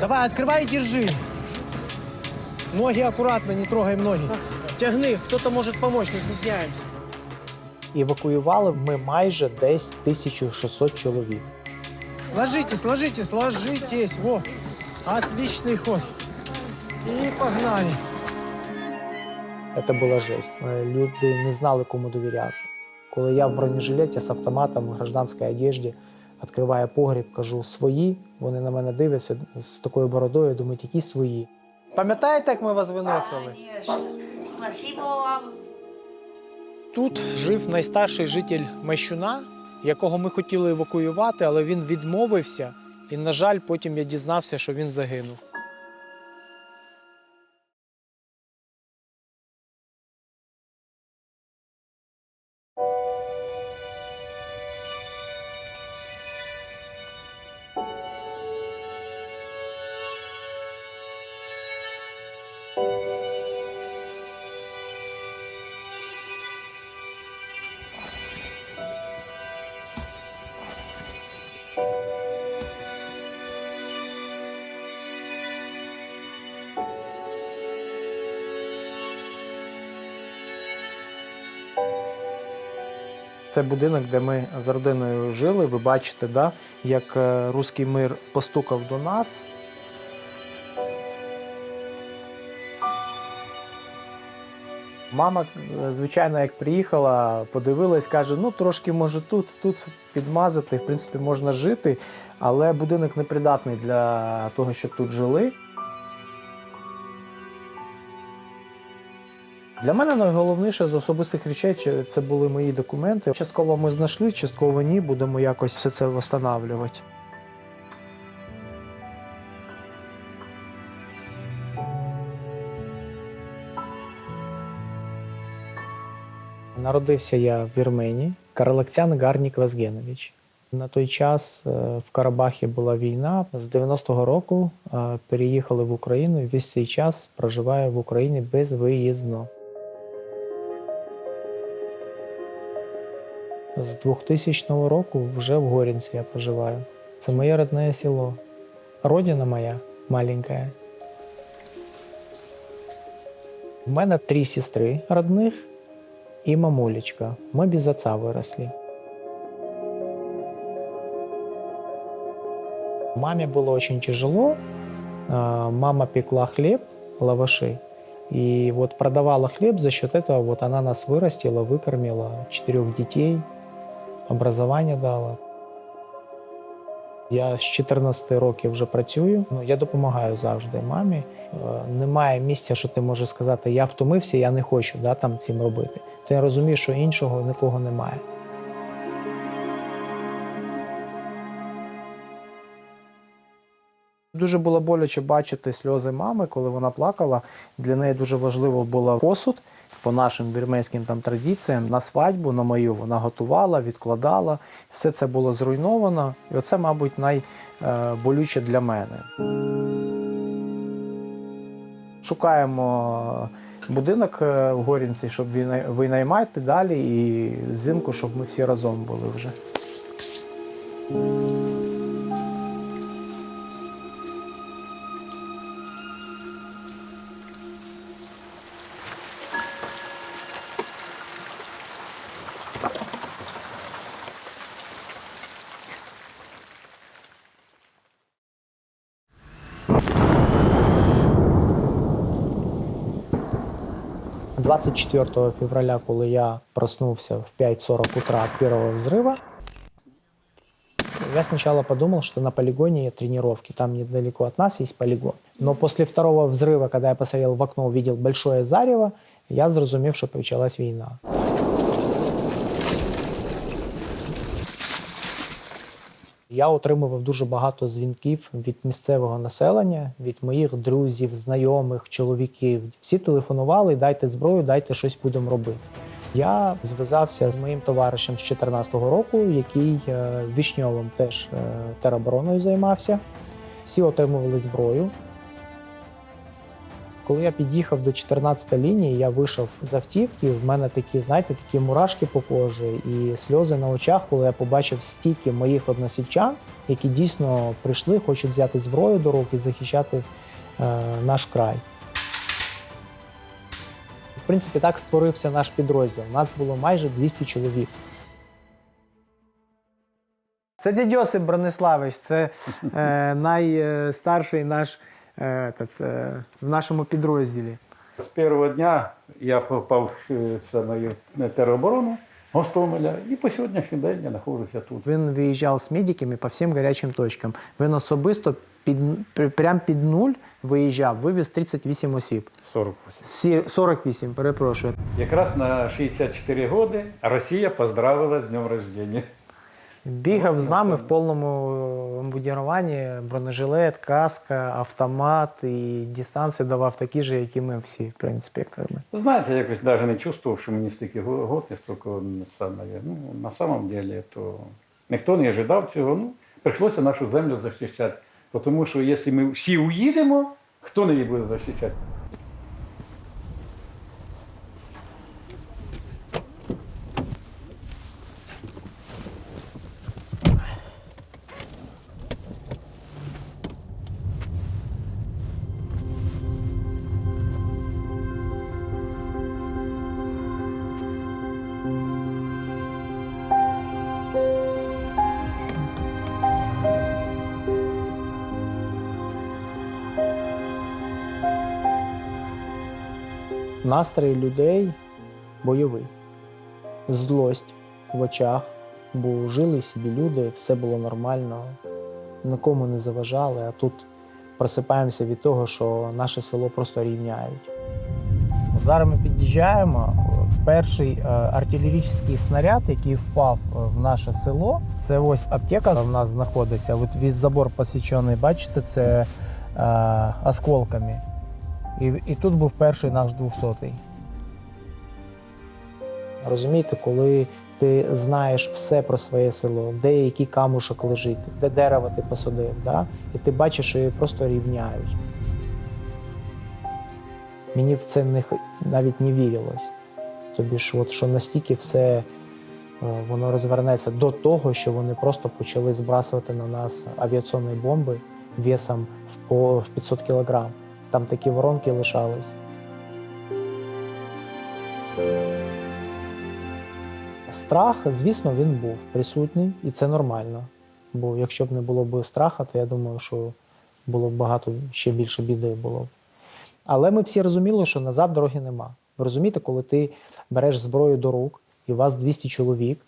Давай, открывай и держи. Ноги аккуратно, не трогай ноги. Тягни, кто-то может помочь, не стесняемся. Евакуювали ми майже десь 1600 чоловік. Ложитесь, ложитесь, ложитесь. Во, отличный ход. И погнали. Це була жесть. Е, Люди не знали, кому довіряти. Коли я в бронежилеті з автоматом в гражданській одежді відкриваю погріб, кажу свої. Вони на мене дивляться з такою бородою, думають, які свої. Пам'ятаєте, як ми вас виносили? Конечно. Спасибо вам. Тут жив найстарший житель Мещуна, якого ми хотіли евакуювати, але він відмовився. І, на жаль, потім я дізнався, що він загинув. Це будинок, де ми з родиною жили. Ви бачите, да, як е, руський мир постукав до нас. Мама, е, звичайно, як приїхала, подивилась, каже: ну трошки може тут, тут підмазати. В принципі, можна жити, але будинок непридатний для того, щоб тут жили. Для мене найголовніше з особистих речей це були мої документи. Частково ми знайшли, частково ні. Будемо якось все це встановлювати. Народився я в Вірменії, Каралакцян Гарнік Вазгенович. На той час е, в Карабахі була війна. З 90-го року е, переїхали в Україну весь цей час проживаю в Україні безвиїзно. З 2000 року вже в Горінці я проживаю. Це моє родне село. Родина моя маленька. У мене три сестри родних і мамулечка. Ми без отца виросли. Маме было очень тяжело. А, Мама пекла хлеб, лаваши. И вот продавала хлеб, за счет этого вот она нас вырастила, выкормила четырех детей, образування дала. Я з 14 років вже працюю. Ну, я допомагаю завжди мамі. Е, Немає місця, що ти можеш сказати, я втомився, я не хочу да, там цим робити. То я розумію, що іншого нікого немає. Дуже було боляче бачити сльози мами, коли вона плакала. Для неї дуже важливо було посуд по нашим вірменським там традиціям. На свадьбу, на мою вона готувала, відкладала. Все це було зруйновано. І оце, мабуть, найболюче для мене. Шукаємо будинок е, в Горінці, щоб винай- винаймати далі, і взимку, щоб ми всі разом були вже. – 24 февраля, коли я проснувся в 5.40 утра от первого взрыва, я сначала подумал, что на полигоне тренировки, там недалеко от нас есть полигон. Но после второго взрыва, когда я посмотрел в окно, увидел большое зарево, я зрозумів, що почалась війна. Я отримував дуже багато дзвінків від місцевого населення, від моїх друзів, знайомих, чоловіків. Всі телефонували, дайте зброю, дайте щось будемо робити. Я зв'язався з моїм товаришем з 2014 року, який е, Вішньовим теж е, теробороною займався. Всі отримували зброю. Коли я під'їхав до 14 лінії, я вийшов з автівки. В мене такі, знаєте, такі мурашки по кожі і сльози на очах, коли я побачив стільки моїх односельчан, які дійсно прийшли, хочуть взяти зброю до рук і захищати е, наш край. В принципі, так створився наш підрозділ. Нас було майже 200 чоловік. Це дядь Йосип Брониславич, це е, найстарший наш этот, е, в нашому підрозділі. З першого дня я попав на тероборону Гостомеля і по сьогоднішній день я знаходжуся тут. Він виїжджав з медиками по всім гарячим точкам. Він особисто під, прям під нуль виїжджав, вивіз 38 осіб. 48. 48, перепрошую. Якраз на 64 роки Росія поздравила з днем рождения. Бігав з нами в повному мундіруванні, бронежилет, каска, автомат і дистанції давав такі ж, як і ми всі, в принципі, як. Ви Знаєте, якось навіть не чувствував, що мені стільки я стільки саме. Ну, на самом деле, то ніхто не ожидав цього. Ну, прийшлося нашу землю захищати. Тому що якщо ми всі уїдемо, хто не її буде захищати? Настрій людей бойовий, злость в очах, бо жили собі люди, все було нормально, нікому не заважали, а тут просипаємося від того, що наше село просто рівняють. Зараз ми під'їжджаємо. Перший е, артилерійський снаряд, який впав е, в наше село, це ось аптека в нас знаходиться. От весь забор посічений, бачите, це е, осколками. І, і тут був перший наш 200-й. Розумієте, коли ти знаєш все про своє село, де який камушок лежить, де дерево ти посадив, да? і ти бачиш, що її просто рівняють. Мені в це не, навіть не вірилось. Тобі ж, от, що настільки все е, воно розвернеться до того, що вони просто почали збрасувати на нас авіаційні бомби весом в, в 500 кілограм. Там такі воронки лишались. Страх, звісно, він був присутній, і це нормально. Бо якщо б не було б страха, то я думаю, що було б багато ще більше біди було б. Але ми всі розуміли, що назад дороги нема. Ви розумієте, коли ти береш зброю до рук, і у вас 200 чоловік,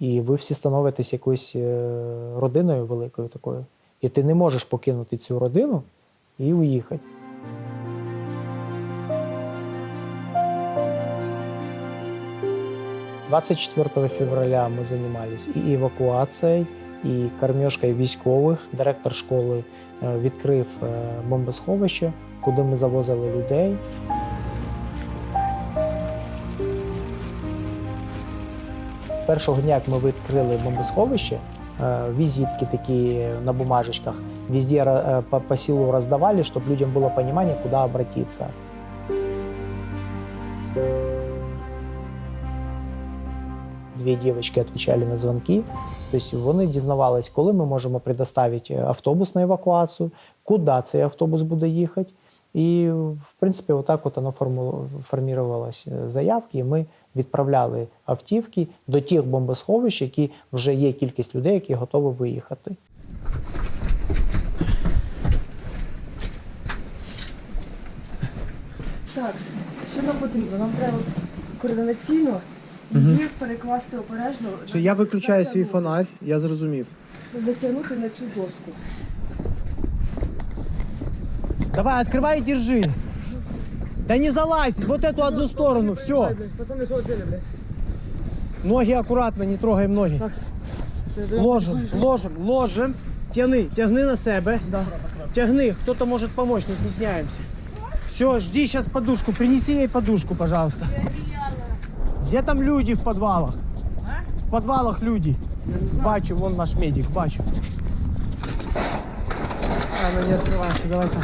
і ви всі становитесь якоюсь е, родиною великою такою, і ти не можеш покинути цю родину і уїхати. – 24 февраля мы занимались і евакуацією, і кормежкою військових. Директор школи е, відкрив е, бомбосховище, куди ми завозили людей. З першого дня, як ми відкрили бомбосховище, е, візитки такі на бумажечках, везде е, по, по селу роздавали, щоб людям було розуміння, куди обратитися. Дві дівчатки відповідали на дзвонки. Тобто вони дізнавались, коли ми можемо предоставити автобус на евакуацію, куди цей автобус буде їхати. І, в принципі, отак от воно форму- формувалось е, заявки, і ми відправляли автівки до тих бомбосховищ, які вже є кількість людей, які готові виїхати. Так, що нам потрібно? Нам треба координаційно їх перекласти обережно. Що я виключаю свій фонарь, я зрозумів. Затягнути на цю доску. Давай, открывай и держи. Да не залазь, вот эту одну сторону, все. Пацани, що сили, блядь? Ноги аккуратно, не трогаем ноги. Ложим, ложим, ложим. Тяни, тягни на себе. Тягни, кто-то может помочь, не стесняемся. Все, жди сейчас подушку, принеси ей подушку, пожалуйста. Где там люди в підвалах? А? В подвалах люди. Бачу, вон наш медик, бачу. А, ну не открывайся, давайте.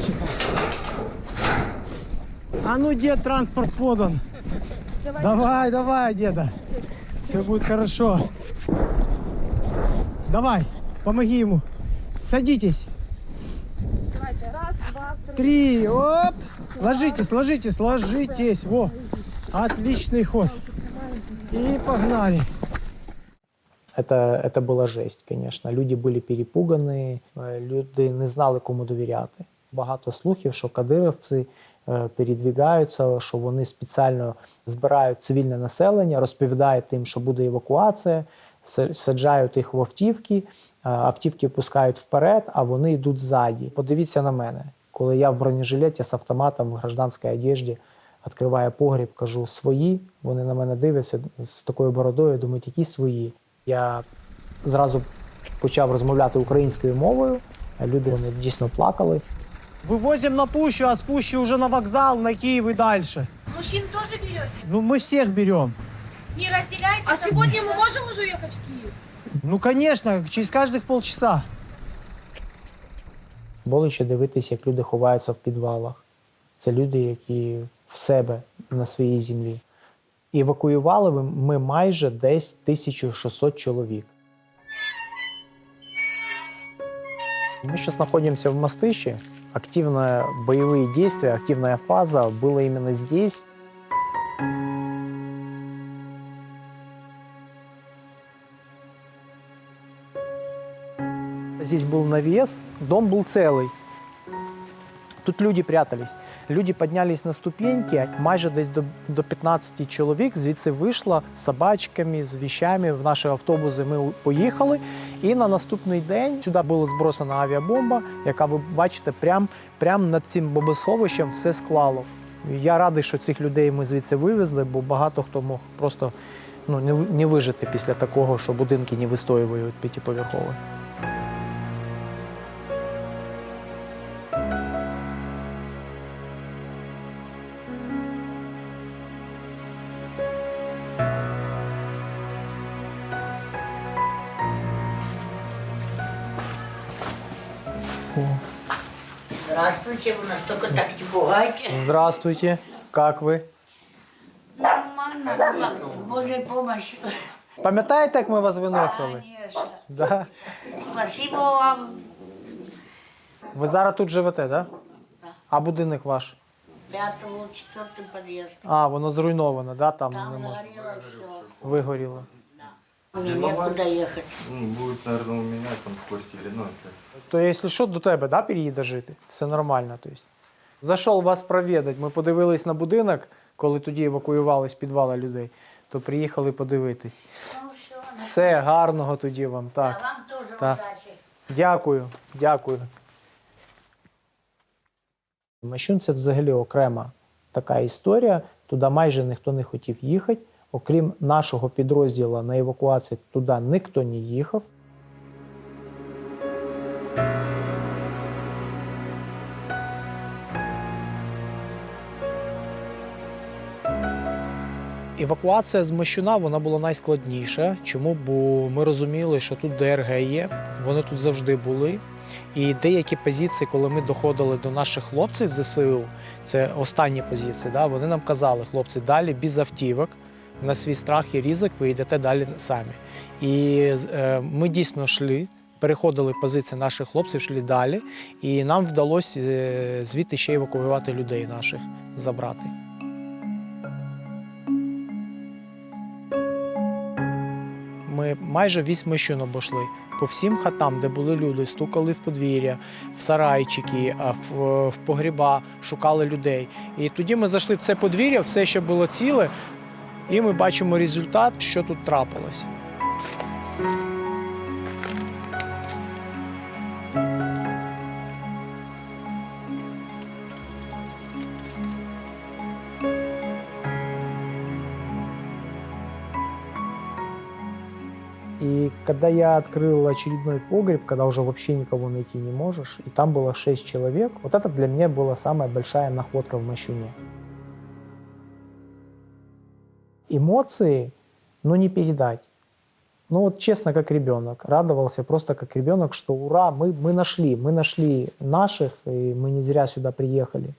Тихо. А ну, дед, транспорт подан. Давай, давай, давай деда. Все будет хорошо. Давай, помоги ему. Садитесь. Давайте, раз, два, три. Три, оп. Ложитесь, ложитесь, ложитесь. Во. Отличный ход. И погнали. Это, это була жесть, звісно. Люди були перепугані, е, люди не знали, кому довіряти. Багато слухів, що кадировці е, передвігаються, що вони спеціально збирають цивільне населення, розповідають їм, що буде евакуація, са- саджають їх в автівки, е, автівки пускають вперед, а вони йдуть ззаді. Подивіться на мене, коли я в бронежилеті з автоматом в гражданській одежді відкриваю погріб, кажу свої. Вони на мене дивляться з такою бородою, думають, які свої. Я зразу почав розмовляти українською мовою. Люди вони дійсно плакали. Вывозим на пущу, а с пущи уже на вокзал, на Киев и дальше. Мужчин тоже берете? Ну, мы всех берем. Не разделяйте. А сегодня мы можем уже ехать в Киев? Ну, конечно, через каждых полчаса. Боляче дивитися, як люди ховаються в підвалах. Це люди, які в себе на своїй землі. І евакуювали ми- ми майже десь 1600 чоловік. Мы сейчас находимся в Мастыще. Активные боевые действия, активная фаза была именно здесь. Здесь был навес, дом был целый. Тут люди прятались. Люди піднялись на ступеньки, майже десь до, до 15 чоловік звідси вийшло з собачками, з віщами. В наші автобуси ми поїхали. І на наступний день сюди була збросена авіабомба, яка ви бачите, прям, прям над цим бомбосховищем все склало. Я радий, що цих людей ми звідси вивезли, бо багато хто мог просто ну, не, в- не вижити після такого, що будинки не вистоюють п'ятиповерхові. Здравствуйте, вы настолько так не пугаете. Здравствуйте, как ви? Нормально, ну как, с Божьей помощью. Пам'ятаєте, як ми вас виносили? Конечно. Да. Спасибо вам. Ви зараз тут живете, да? А будинок ваш? Пятого, четвертый подъезд. А, воно зруйновано, да? Там Там нема. горело все. Вигоріло. Мне некуда ехать. Ну, будет, наверное, у меня там в квартире, ну, если... То, якщо що, до тебе, да, переїде жити? Все нормально. То есть. Зайшов вас провідати. Ми подивились на будинок, коли тоді евакуювали з підвала людей, то приїхали подивитись. Ну все, Все, гарного тоді вам. Так. а вам тоже Так. удачи. Дякую, дякую. Мащун це взагалі окрема така історія. Туди майже ніхто не хотів їхати. Окрім нашого підрозділу на евакуацію, туди ніхто не їхав. Евакуація з Мощуна вона була найскладніша. Чому? Бо ми розуміли, що тут ДРГ є, вони тут завжди були. І деякі позиції, коли ми доходили до наших хлопців ЗСУ, це останні позиції, да, вони нам казали, хлопці, далі без автівок, на свій страх і ризик ви йдете далі самі. І е, ми дійсно йшли, переходили позиції наших хлопців, йшли далі, і нам вдалося е, звідти ще евакуювати людей наших, забрати. Ми майже весь мощун обійшли. По всім хатам, де були люди, стукали в подвір'я, в сарайчики, в, в погріба, шукали людей. І тоді ми зайшли в це подвір'я, все ще було ціле, і ми бачимо результат, що тут трапилось. И когда я открыл очередной погреб, когда уже вообще никого найти не можешь, и там было шесть человек, вот это для меня была самая большая находка в Мощуне. Эмоции, ну не передать. Ну вот честно, как ребенок. Радовался просто как ребенок, что ура, мы, мы нашли, мы нашли наших, и мы не зря сюда приехали.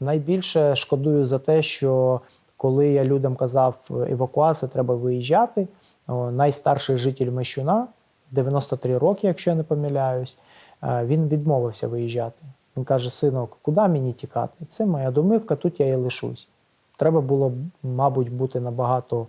Найбільше шкодую за те, що коли я людям казав евакуація, треба виїжджати. о, Найстарший житель Мещуна, 93 роки, якщо я не помиляюсь, е, він відмовився виїжджати. Він каже: синок, куди мені тікати? Це моя домивка, тут я і лишусь. Треба було, мабуть, бути набагато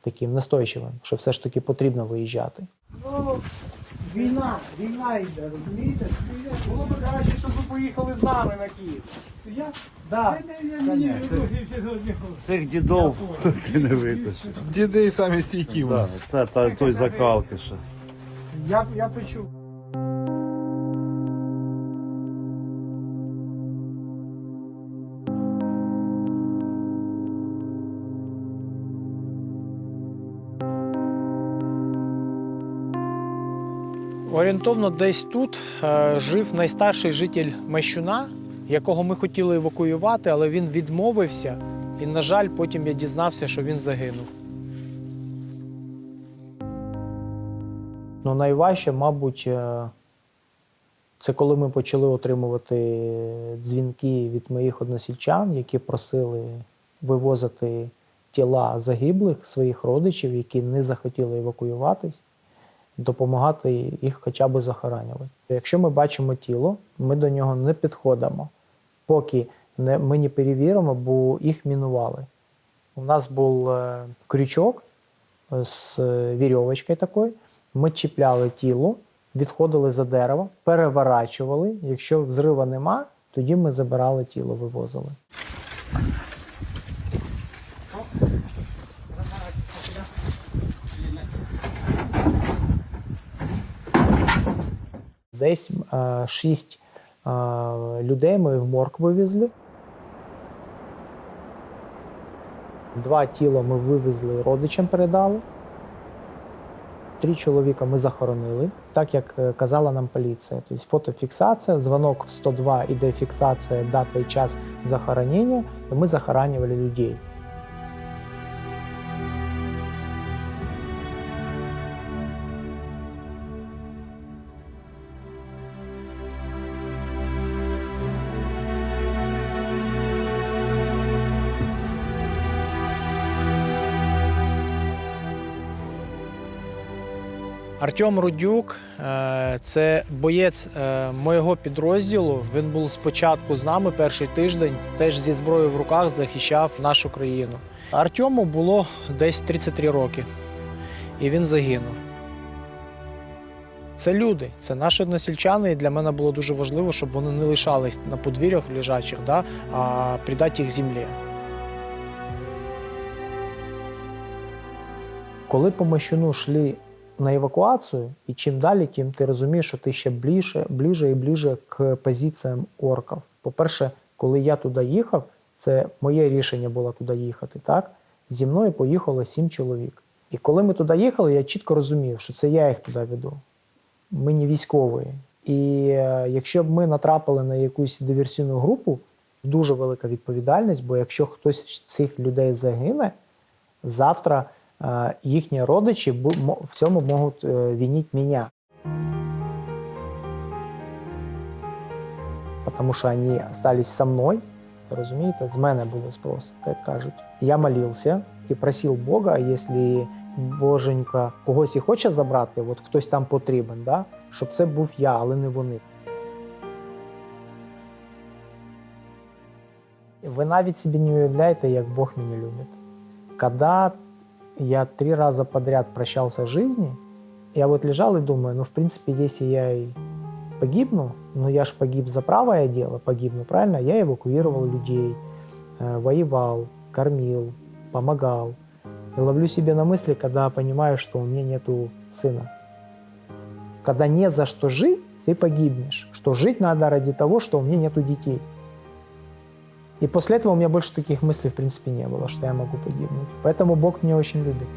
таким настойчивим, що все ж таки потрібно виїжджати. Ну, війна, війна йде, розумієте? Було б краще, щоб ви поїхали з нами на Київ. Я? Да. Цих дідов ти не витиш. Діди самі стійкі у нас. це та, той закалки ще. Я, я почув. Орієнтовно десь тут е, жив найстарший житель Мещуна, якого ми хотіли евакуювати, але він відмовився. І, на жаль, потім я дізнався, що він загинув. Ну, найважче, мабуть, е, це коли ми почали отримувати дзвінки від моїх односельчан, які просили вивозити тіла загиблих своїх родичів, які не захотіли евакуюватись допомагати їх хоча б захоранювати. Якщо ми бачимо тіло, ми до нього не підходимо, поки не, ми не перевіримо, бо їх мінували. У нас був е, крючок з е, вірьовочкою такою. Ми чіпляли тіло, відходили за дерево, переворачували. Якщо взрива нема, тоді ми забирали тіло, вивозили. Десь е, шість е, людей ми в морг вивезли. Два тіла ми вивезли, родичам передали. Три чоловіка ми захоронили, так як е, казала нам поліція. Тобто фотофіксація, дзвонок в 102 іде фіксація, дата і час захоронення, і ми захоранювали людей. Артем Рудюк е, це боєць е, моєго підрозділу. Він був спочатку з нами перший тиждень, теж зі зброєю в руках захищав нашу країну. Артему було десь 33 роки, і він загинув. Це люди, це наші односельчани, і для мене було дуже важливо, щоб вони не лишались на подвір'ях лежачих, да, а придати їх землі. Коли по Мощуну йшли на евакуацію, і чим далі, тим ти розумієш, що ти ще ближче, ближче і ближче к позиціям орків. По-перше, коли я туди їхав, це моє рішення було туди їхати. Так? Зі мною поїхало сім чоловік. І коли ми туди їхали, я чітко розумів, що це я їх туди веду. Ми не військові. І е, якщо б ми натрапили на якусь диверсійну групу, дуже велика відповідальність, бо якщо хтось з цих людей загине, завтра їхні родичі в цьому можуть е, винити мене. Тому що вони остались со мною, розумієте, з мене буде спрос, як кажуть. Я молився і просив Бога, якщо Боженька когось і хоче забрати, от хтось там потрібен, да? щоб це був я, але не вони. Ви навіть собі не уявляєте, як Бог мене любить. Когда я три раза подряд прощался с жизнью, я вот лежал и думаю, ну, в принципе, если я и погибну, но я ж погиб за правое дело, погибну, правильно? Я эвакуировал людей, э, воевал, кормил, помогал. И ловлю себе на мысли, когда понимаю, что у меня нету сына. Когда не за что жить, ты погибнешь. Что жить надо ради того, что у меня нету детей. И после этого у меня больше таких мыслей, в принципе, не было, что я могу погибнуть. Поэтому Бог меня очень любит.